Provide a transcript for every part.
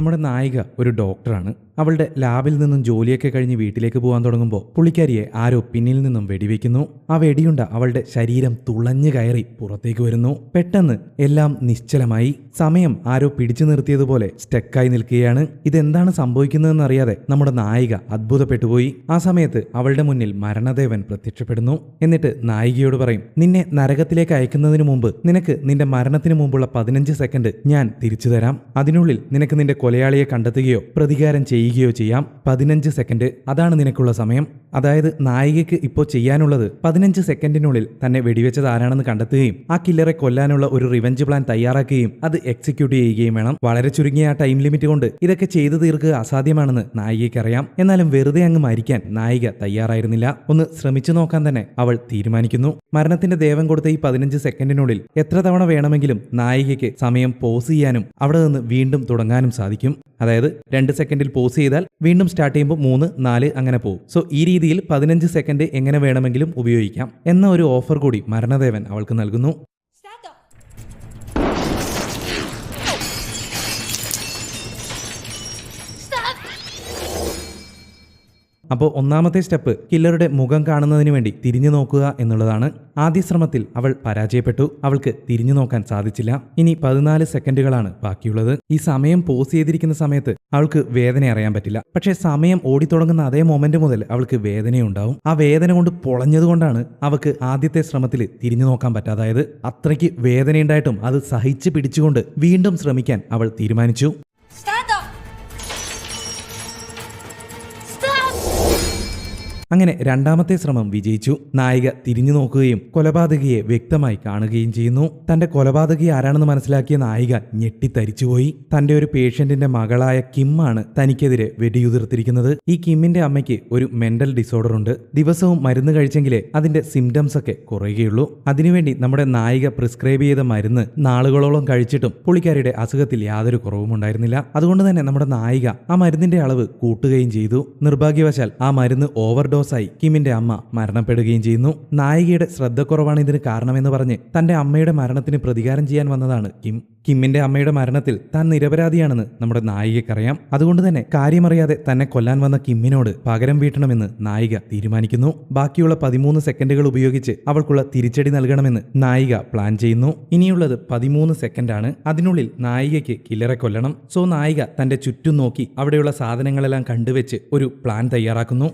നമ്മുടെ നായിക ഒരു ഡോക്ടറാണ്. അവളുടെ ലാബിൽ നിന്നും ജോലിയൊക്കെ കഴിഞ്ഞ് വീട്ടിലേക്ക് പോകാൻ തുടങ്ങുമ്പോൾ പുള്ളിക്കാരിയെ ആരോ പിന്നിൽ നിന്നും വെടിവെക്കുന്നു. ആ വെടിയുണ്ട അവളുടെ ശരീരം തുളഞ്ഞു കയറി പുറത്തേക്ക് വരുന്നു. പെട്ടെന്ന് എല്ലാം നിശ്ചലമായി. സമയം ആരോ പിടിച്ചു നിർത്തിയതുപോലെ സ്റ്റക്കായി നിൽക്കുകയാണ്. ഇതെന്താണ് സംഭവിക്കുന്നതെന്ന് അറിയാതെ നമ്മുടെ നായിക അത്ഭുതപ്പെട്ടുപോയി. ആ സമയത്ത് അവളുടെ മുന്നിൽ മരണദേവൻ പ്രത്യക്ഷപ്പെടുന്നു. എന്നിട്ട് നായികയോട് പറയും നിന്നെ നരകത്തിലേക്ക് അയക്കുന്നതിന് മുമ്പ് നിനക്ക് നിന്റെ മരണത്തിന് മുമ്പുള്ള പതിനഞ്ച് സെക്കൻഡ് ഞാൻ തിരിച്ചു തരാം. അതിനുള്ളിൽ നിനക്ക് നിന്റെ കൊലയാളിയെ കണ്ടെത്തുകയോ പ്രതികാരം ചെയ്യുകയോ ചെയ്യാം. പതിനഞ്ച് സെക്കൻഡ് അതാണ് നിനക്കുള്ള സമയം. അതായത് നായികയ്ക്ക് ഇപ്പോൾ ചെയ്യാനുള്ളത് പതിനഞ്ച് സെക്കൻഡിനുള്ളിൽ തന്നെ വെടിവെച്ചത് ആരാണെന്ന് കണ്ടെത്തുകയും ആ കില്ലറെ കൊല്ലാനുള്ള ഒരു റിവഞ്ച് പ്ലാൻ തയ്യാറാക്കുകയും അത് എക്സിക്യൂട്ട് ചെയ്യുകയും വേണം. വളരെ ചുരുങ്ങിയ ആ ടൈം ലിമിറ്റ് കൊണ്ട് ഇതൊക്കെ ചെയ്തു തീർക്കുക അസാധ്യമാണെന്ന് നായികയ്ക്കറിയാം. എന്നാലും വെറുതെ അങ്ങ് മരിക്കാൻ നായിക തയ്യാറായിരുന്നില്ല. ഒന്ന് ശ്രമിച്ചു നോക്കാൻ തന്നെ അവൾ തീരുമാനിക്കുന്നു. മരണത്തിന്റെ ദേവം കൊടുത്ത ഈ പതിനഞ്ച് സെക്കൻഡിനുള്ളിൽ എത്ര തവണ വേണമെങ്കിലും നായികയ്ക്ക് സമയം പോസ് ചെയ്യാനും അവിടെ നിന്ന് വീണ്ടും തുടങ്ങാനും സാധിക്കും. അതായത് രണ്ട് സെക്കൻഡിൽ പോസ് ചെയ്താൽ വീണ്ടും സ്റ്റാർട്ട് ചെയ്യുമ്പോൾ മൂന്ന് നാല് അങ്ങനെ പോകും. സോ ഈ രീതിയിൽ പതിനഞ്ച് സെക്കൻഡ് എങ്ങനെ വേണമെങ്കിലും ഉപയോഗിക്കാം എന്ന ഒരു ഓഫർ കൂടി മരണദേവൻ അവൾക്ക് നൽകുന്നു. അപ്പോൾ ഒന്നാമത്തെ സ്റ്റെപ്പ് കില്ലറുടെ മുഖം കാണുന്നതിന് വേണ്ടി തിരിഞ്ഞു നോക്കുക എന്നുള്ളതാണ്. ആദ്യ ശ്രമത്തിൽ അവൾ പരാജയപ്പെട്ടു. അവൾക്ക് തിരിഞ്ഞു നോക്കാൻ സാധിച്ചില്ല. ഇനി പതിനാല് സെക്കൻഡുകളാണ് ബാക്കിയുള്ളത്. ഈ സമയം പോസ് ചെയ്തിരിക്കുന്ന സമയത്ത് അവൾക്ക് വേദന അറിയാൻ പറ്റില്ല. പക്ഷേ സമയം ഓടിത്തുടങ്ങുന്ന അതേ മൊമെന്റ് മുതൽ അവൾക്ക് വേദനയുണ്ടാവും. ആ വേദന കൊണ്ട് പൊളഞ്ഞതുകൊണ്ടാണ് അവൾക്ക് ആദ്യത്തെ ശ്രമത്തിൽ തിരിഞ്ഞു നോക്കാൻ പറ്റാതായത്. അത്രയ്ക്ക് വേദനയുണ്ടായിട്ടും അത് സഹിച്ച് പിടിച്ചുകൊണ്ട് വീണ്ടും ശ്രമിക്കാൻ അവൾ തീരുമാനിച്ചു. അങ്ങനെ രണ്ടാമത്തെ ശ്രമം വിജയിച്ചു. നായിക തിരിഞ്ഞു നോക്കുകയും കൊലപാതകയെ വ്യക്തമായി കാണുകയും ചെയ്യുന്നു. തന്റെ കൊലപാതകി ആരാണെന്ന് മനസ്സിലാക്കിയ നായിക ഞെട്ടിത്തരിച്ചുപോയി തന്റെ ഒരു പേഷ്യന്റിന്റെ മകളായ കിമ്മാണ് തനിക്കെതിരെ വെടിയുതിർത്തിരിക്കുന്നത്. ഈ കിമ്മിന്റെ അമ്മയ്ക്ക് ഒരു മെന്റൽ ഡിസോർഡർ ഉണ്ട്. ദിവസവും മരുന്ന് കഴിച്ചെങ്കിലേ അതിന്റെ സിംറ്റംസ് ഒക്കെ കുറയുകയുള്ളൂ. അതിനുവേണ്ടി നമ്മുടെ നായിക പ്രിസ്ക്രൈബ് ചെയ്ത മരുന്ന് നാളുകളോളം കഴിച്ചിട്ടും പുള്ളിക്കാരിയുടെ അസുഖത്തിൽ യാതൊരു കുറവും ഉണ്ടായിരുന്നില്ല. അതുകൊണ്ട് തന്നെ നമ്മുടെ നായിക ആ മരുന്നിന്റെ അളവ് കൂട്ടുകയും ചെയ്തു. നിർഭാഗ്യവശാൽ ആ മരുന്ന് ഓവർഡോസായി കിമ്മിന്റെ അമ്മ മരണപ്പെടുകയും ചെയ്യുന്നു. നായികയുടെ ശ്രദ്ധക്കുറവാണ് ഇതിന് കാരണമെന്ന് പറഞ്ഞ് തന്റെ അമ്മയുടെ മരണത്തിന് പ്രതികാരം ചെയ്യാൻ വന്നതാണ് കിം. കിമ്മിന്റെ അമ്മയുടെ മരണത്തിൽ താൻ നിരപരാധിയാണെന്ന് നമ്മുടെ നായികക്കറിയാം. അതുകൊണ്ട് തന്നെ കാര്യമറിയാതെ തന്നെ കൊല്ലാൻ വന്ന കിമ്മിനോട് പകരം വീട്ടണമെന്ന് നായിക തീരുമാനിക്കുന്നു. ബാക്കിയുള്ള പതിമൂന്ന് സെക്കൻഡുകൾ ഉപയോഗിച്ച് അവൾക്കുള്ള തിരിച്ചടി നൽകണമെന്ന് നായിക പ്ലാൻ ചെയ്യുന്നു. ഇനിയുള്ളത് പതിമൂന്ന് സെക്കൻഡാണ്. അതിനുള്ളിൽ നായികയ്ക്ക് കില്ലറെ കൊല്ലണം. സോ നായിക തന്റെ ചുറ്റും നോക്കി അവിടെയുള്ള സാധനങ്ങളെല്ലാം കണ്ടുവെച്ച് ഒരു പ്ലാൻ തയ്യാറാക്കുന്നു.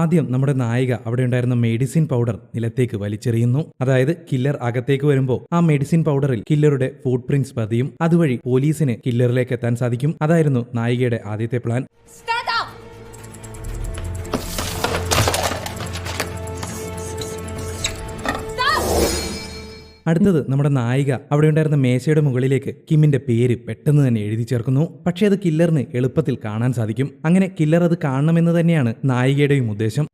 ആദ്യം നമ്മുടെ നായിക അവിടെ ഉണ്ടായിരുന്ന മെഡിസിൻ പൗഡർ നിലത്തേക്ക് വലിച്ചെറിയുന്നു. അതായത് കില്ലർ അകത്തേക്ക് വരുമ്പോൾ ആ മെഡിസിൻ പൗഡറിൽ കില്ലറുടെ ഫുട് പ്രിന്റ്സ് പതിയും. അതുവഴി പോലീസിന് കില്ലറിലേക്ക് എത്താൻ സാധിക്കും. അതായിരുന്നു നായികയുടെ ആദ്യത്തെ പ്ലാൻ അടുത്തത് നമ്മുടെ നായിക. അവിടെ ഉണ്ടായിരുന്ന മേശയുടെ മുകളിലേക്ക് കിമ്മിന്റെ പേര് പെട്ടെന്ന് തന്നെ എഴുതി ചേർക്കുന്നു. പക്ഷേ അത് കില്ലറിന് എളുപ്പത്തിൽ കാണാൻ സാധിക്കും. അങ്ങനെ കില്ലർ അത് കാണണമെന്ന് തന്നെയാണ് നായികയുടെയും ഉദ്ദേശം.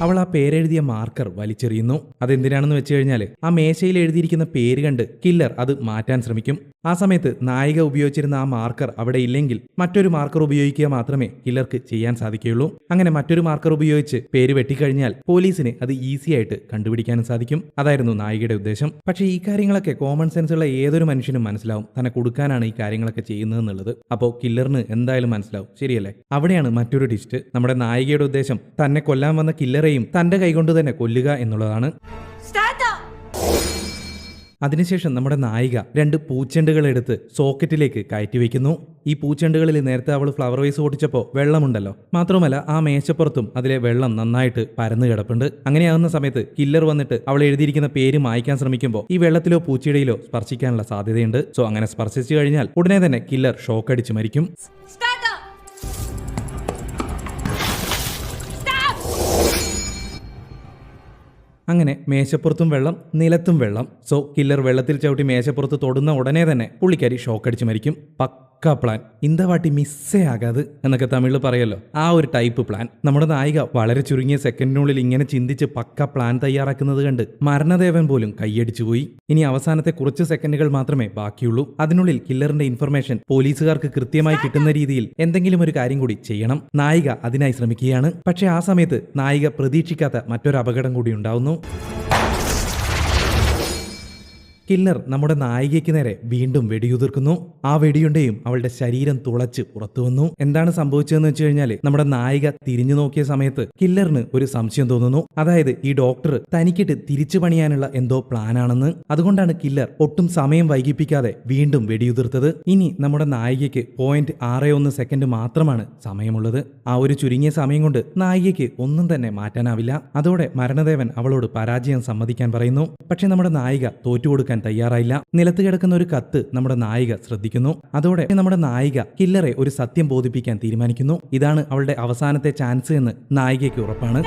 അവൾ ആ പേരെഴുതിയ മാർക്കർ വലിച്ചെറിയുന്നു. അതെന്തിനാണെന്ന് വെച്ച് കഴിഞ്ഞാൽ ആ മേശയിൽ എഴുതിയിരിക്കുന്ന പേര് കണ്ട് കില്ലർ അത് മാറ്റാൻ ശ്രമിക്കും. ആ സമയത്ത് നായിക ഉപയോഗിച്ചിരുന്ന ആ മാർക്കർ അവിടെ ഇല്ലെങ്കിൽ മറ്റൊരു മാർക്കർ ഉപയോഗിക്കുക മാത്രമേ കില്ലർക്ക് ചെയ്യാൻ സാധിക്കുകയുള്ളൂ. അങ്ങനെ മറ്റൊരു മാർക്കർ ഉപയോഗിച്ച് പേര് വെട്ടിക്കഴിഞ്ഞാൽ പോലീസിന് അത് ഈസി ആയിട്ട് കണ്ടുപിടിക്കാനും സാധിക്കും. അതായിരുന്നു നായികയുടെ ഉദ്ദേശം. പക്ഷേ ഈ കാര്യങ്ങളൊക്കെ കോമൺ സെൻസ് ഉള്ള ഏതൊരു മനുഷ്യനും മനസ്സിലാവും. തന്നെ കൊടുക്കാനാണ് ഈ കാര്യങ്ങളൊക്കെ ചെയ്യുന്നതെന്നുള്ളത്. അപ്പോൾ കില്ലറിന് എന്തായാലും മനസ്സിലാവും. ശരിയല്ലേ? അവിടെയാണ് മറ്റൊരു ടിസ്റ്റ് നമ്മുടെ നായികയുടെ ഉദ്ദേശം തന്നെ കൊല്ലാൻ വന്ന കില്ലറെയും തന്റെ കൈകൊണ്ട് തന്നെ കൊല്ലുക എന്നുള്ളതാണ്. അതിനുശേഷം നമ്മുടെ നായിക രണ്ട് പൂച്ചെണ്ടുകൾ എടുത്ത് സോക്കറ്റിലേക്ക് കയറ്റി വയ്ക്കുന്നു ഈ പൂച്ചെണ്ടുകളിൽ നേരത്തെ അവൾ ഫ്ലവർ വൈസ് ഓടിച്ചപ്പോൾ വെള്ളമുണ്ടല്ലോ. മാത്രമല്ല ആ മേശപ്പുറത്തും അതിലെ വെള്ളം നന്നായിട്ട് പരന്നു കിടപ്പുണ്ട്. അങ്ങനെയാകുന്ന സമയത്ത് കില്ലർ വന്നിട്ട് അവൾ എഴുതിയിരിക്കുന്ന പേര് മായ്ക്കാൻ ശ്രമിക്കുമ്പോൾ ഈ വെള്ളത്തിലോ പൂച്ചയുടെയിലോ സ്പർശിക്കാനുള്ള സാധ്യതയുണ്ട്. സോ അങ്ങനെ സ്പർശിച്ചു കഴിഞ്ഞാൽ ഉടനെ തന്നെ കില്ലർ ഷോക്ക് അടിച്ച് മരിക്കും. അങ്ങനെ മേശപ്പുറത്തും വെള്ളം നിലത്തും വെള്ളം. സോ കില്ലർ വെള്ളത്തിൽ ചവിട്ടി മേശപ്പുറത്ത് തൊടുന്ന ഉടനെ തന്നെ പുള്ളിക്കാരി ഷോക്കടിച്ച് മരിക്കും. പക്ക പ്ലാൻ ഇന്ത വാട്ടി മിസ്സേ ആകാത് എന്നൊക്കെ തമിഴിൽ പറയല്ലോ. ആ ഒരു ടൈപ്പ് പ്ലാൻ നമ്മുടെ നായിക വളരെ ചുരുങ്ങിയ സെക്കൻഡിനുള്ളിൽ ഇങ്ങനെ ചിന്തിച്ച് പക്ക പ്ലാൻ തയ്യാറാക്കുന്നത് കണ്ട് മരണദേവൻ പോലും കൈയടിച്ചു പോയി. ഇനി അവസാനത്തെ കുറച്ച് സെക്കൻഡുകൾ മാത്രമേ ബാക്കിയുള്ളൂ. അതിനുള്ളിൽ കില്ലറിന്റെ ഇൻഫർമേഷൻ പോലീസുകാർക്ക് കൃത്യമായി കിട്ടുന്ന രീതിയിൽ എന്തെങ്കിലും ഒരു കാര്യം കൂടി ചെയ്യണം. നായിക അതിനായി ശ്രമിക്കുകയാണ്. പക്ഷേ ആ സമയത്ത് നായിക പ്രതീക്ഷിക്കാത്ത മറ്റൊരു അപകടം കൂടി ഉണ്ടാവുന്നു. കില്ലർ നമ്മുടെ നായികയ്ക്ക് നേരെ വീണ്ടും വെടിയുതിർക്കുന്നു. ആ വെടിയുണ്ടയും അവളുടെ ശരീരം തുളച്ച് പുറത്തു വന്നു. എന്താണ് സംഭവിച്ചതെന്ന് വെച്ച് കഴിഞ്ഞാൽ നമ്മുടെ നായിക തിരിഞ്ഞു നോക്കിയ സമയത്ത് കില്ലറിന് ഒരു സംശയം തോന്നുന്നു. അതായത് ഈ ഡോക്ടർ തനിക്കിട്ട് തിരിച്ചു പണിയാനുള്ള എന്തോ പ്ലാനാണെന്ന്. അതുകൊണ്ടാണ് കില്ലർ ഒട്ടും സമയം വൈകിപ്പിക്കാതെ വീണ്ടും വെടിയുതിർത്തത്. ഇനി നമ്മുടെ നായികയ്ക്ക് പോയിന്റ് ആറ് ഒന്ന് സെക്കൻഡ് മാത്രമാണ് സമയമുള്ളത്. ആ ഒരു ചുരുങ്ങിയ സമയം കൊണ്ട് നായികയ്ക്ക് ഒന്നും തന്നെ മാറ്റാനാവില്ല. അതോടെ മരണദേവൻ അവളോട് പരാജയം സമ്മതിക്കാൻ പറയുന്നു. പക്ഷെ നമ്മുടെ നായിക തോറ്റുകൊടുക്കാൻ തയ്യാറായില്ല. നിലത്ത് കിടക്കുന്ന ഒരു കത്ത് നമ്മുടെ നായിക ശ്രദ്ധിക്കുന്നു. അതോടെ നമ്മുടെ നായിക കില്ലറെ ഒരു സത്യം ബോധിപ്പിക്കാൻ തീരുമാനിക്കുന്നു. ഇതാണ് അവളുടെ അവസാനത്തെ ചാൻസ് എന്ന് നായികയ്ക്ക് ഉറപ്പാണ്.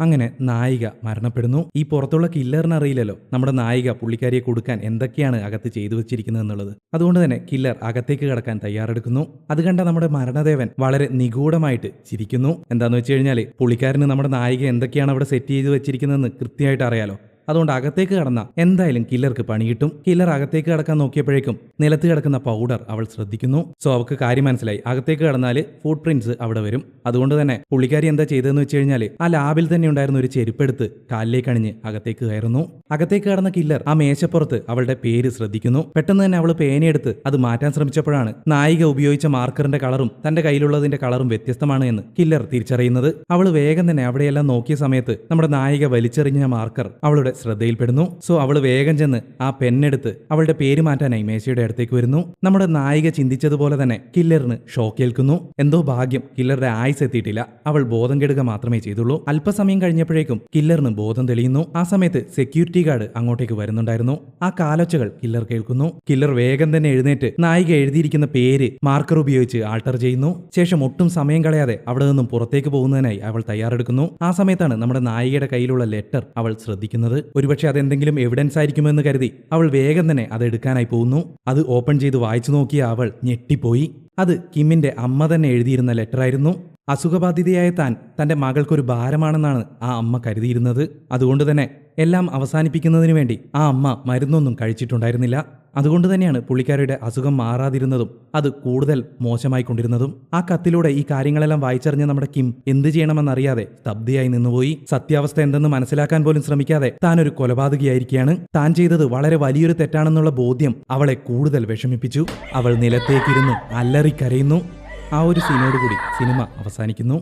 അങ്ങനെ നായിക മരണപ്പെടുന്നു. ഈ പുറത്തുള്ള കില്ലറിന് അറിയില്ലല്ലോ. നമ്മുടെ നായിക പുള്ളിക്കാരിയെ കൊടുക്കാൻ എന്തൊക്കെയാണ് അകത്ത് ചെയ്തു വെച്ചിരിക്കുന്നത് എന്നുള്ളത്. അതുകൊണ്ട് തന്നെ കില്ലർ അകത്തേക്ക് കടക്കാൻ തയ്യാറെടുക്കുന്നു. അത് കണ്ട നമ്മുടെ മരണദേവൻ വളരെ നിഗൂഢമായിട്ട് ചിരിക്കുന്നു. എന്താന്ന് വെച്ച് കഴിഞ്ഞാൽ പുള്ളിക്കാരന് നമ്മുടെ നായിക എന്തൊക്കെയാണ് അവിടെ സെറ്റ് ചെയ്ത് വെച്ചിരിക്കുന്നതെന്ന് കൃത്യമായിട്ട് അറിയാലോ. അതുകൊണ്ട് അകത്തേക്ക് കടന്ന. എന്തായാലും കില്ലർക്ക് പണി കിട്ടും. കില്ലർ അകത്തേക്ക് കടക്കാൻ നോക്കിയപ്പോഴേക്കും നിലത്ത് കിടക്കുന്ന പൗഡർ അവൾ ശ്രദ്ധിക്കുന്നു. സോ അവൾക്ക് കാര്യം മനസ്സിലായി. അകത്തേക്ക് കടന്നാൽ ഫുട് പ്രിന്റ്സ് അവിടെ വരും. അതുകൊണ്ട് തന്നെ പുള്ളിക്കാരി എന്താ ചെയ്തതെന്ന് വെച്ച് കഴിഞ്ഞാൽ ആ ലാബിൽ തന്നെ ഉണ്ടായിരുന്ന ഒരു ചെരുപ്പെടുത്ത് കാലിലേക്ക് അണിഞ്ഞ് അകത്തേക്ക് കയറുന്നു. അകത്തേക്ക് കടന്ന കില്ലർ ആ മേശപ്പുറത്ത് അവളുടെ പേര് ശ്രദ്ധിക്കുന്നു. പെട്ടെന്ന് തന്നെ അവൾ പേനയെടുത്ത് അത് മാറ്റാൻ ശ്രമിച്ചപ്പോഴാണ് നായിക ഉപയോഗിച്ച മാർക്കറിന്റെ കളറും തന്റെ കയ്യിലുള്ളതിന്റെ കളറും വ്യത്യസ്തമാണ് എന്ന് കില്ലർ തിരിച്ചറിയുന്നത്. അവൾ വേഗം തന്നെ അവിടെയെല്ലാം നോക്കിയ സമയത്ത് നമ്മുടെ നായിക വലിച്ചെറിഞ്ഞ മാർക്കർ അവളുടെ ശ്രദ്ധയിൽപ്പെടുന്നു. സോ അവൾ വേഗം ചെന്ന് ആ പെണ്ണെടുത്ത് അവളുടെ പേര് മാറ്റാനായി മേശയുടെ അടുത്തേക്ക് വരുന്നു. നമ്മുടെ നായിക ചിന്തിച്ചതുപോലെ തന്നെ കില്ലറിന് ഷോക്ക് ഏൽക്കുന്നു. എന്തോ ഭാഗ്യം കില്ലറുടെ ആയുസ് എത്തിയിട്ടില്ല. അവൾ ബോധം കെടുക മാത്രമേ ചെയ്തുള്ളൂ. അല്പസമയം കഴിഞ്ഞപ്പോഴേക്കും കില്ലറിന് ബോധം തെളിയുന്നു. ആ സമയത്ത് സെക്യൂരിറ്റി ഗാർഡ് അങ്ങോട്ടേക്ക് വരുന്നുണ്ടായിരുന്നു. ആ കാലൊച്ചകൾ കില്ലർ കേൾക്കുന്നു. കില്ലർ വേഗം തന്നെ എഴുന്നേറ്റ് നായിക എഴുതിയിരിക്കുന്ന പേര് മാർക്കർ ഉപയോഗിച്ച് ആൾട്ടർ ചെയ്യുന്നു. ശേഷം ഒട്ടും സമയം കളയാതെ അവിടെ നിന്നും പുറത്തേക്ക് പോകുന്നതിനായി അവൾ തയ്യാറെടുക്കുന്നു. ആ സമയത്താണ് നമ്മുടെ നായികയുടെ കയ്യിലുള്ള ലെറ്റർ അവൾ ശ്രദ്ധിക്കുന്നത്. ഒരുപക്ഷെ അതെന്തെങ്കിലും എവിഡൻസ് ആയിരിക്കുമെന്ന് കരുതി അവൾ വേഗം തന്നെ അത് എടുക്കാനായി പോകുന്നു. അത് ഓപ്പൺ ചെയ്ത് വായിച്ചു നോക്കിയ അവൾ ഞെട്ടിപ്പോയി. അത് കിമ്മിന്റെ അമ്മ തന്നെ എഴുതിയിരുന്ന ലെറ്ററായിരുന്നു അസുഖബാധിതയായ താൻ തന്റെ മകൾക്കൊരു ഭാരമാണെന്നാണ് ആ അമ്മ കരുതിയിരുന്നത്. അതുകൊണ്ട് തന്നെ എല്ലാം അവസാനിപ്പിക്കുന്നതിനു വേണ്ടി ആ അമ്മ മരുന്നൊന്നും കഴിച്ചിട്ടുണ്ടായിരുന്നില്ല. അതുകൊണ്ട് തന്നെയാണ് പുള്ളിക്കാരിയുടെ അസുഖം മാറാതിരുന്നതും അത് കൂടുതൽ മോശമായി കൊണ്ടിരുന്നതും ആ കത്തിലൂടെ ഈ കാര്യങ്ങളെല്ലാം വായിച്ചറിഞ്ഞ നമ്മുടെ കിം എന്ത് ചെയ്യണമെന്നറിയാതെ സ്തബ്ധയായി നിന്നുപോയി. സത്യാവസ്ഥ എന്തെന്ന് മനസ്സിലാക്കാൻ പോലും ശ്രമിക്കാതെ താൻ ഒരു കൊലപാതകയായിരിക്കുകയാണ്. താൻ ചെയ്തത് വളരെ വലിയൊരു തെറ്റാണെന്നുള്ള ബോധ്യം അവളെ കൂടുതൽ വിഷമിപ്പിച്ചു. അവൾ നിലത്തേക്കിരുന്ന് അല്ലറിക്കരയുന്നു ആ ഒരു സീനോടുകൂടി സിനിമ അവസാനിക്കുന്നു.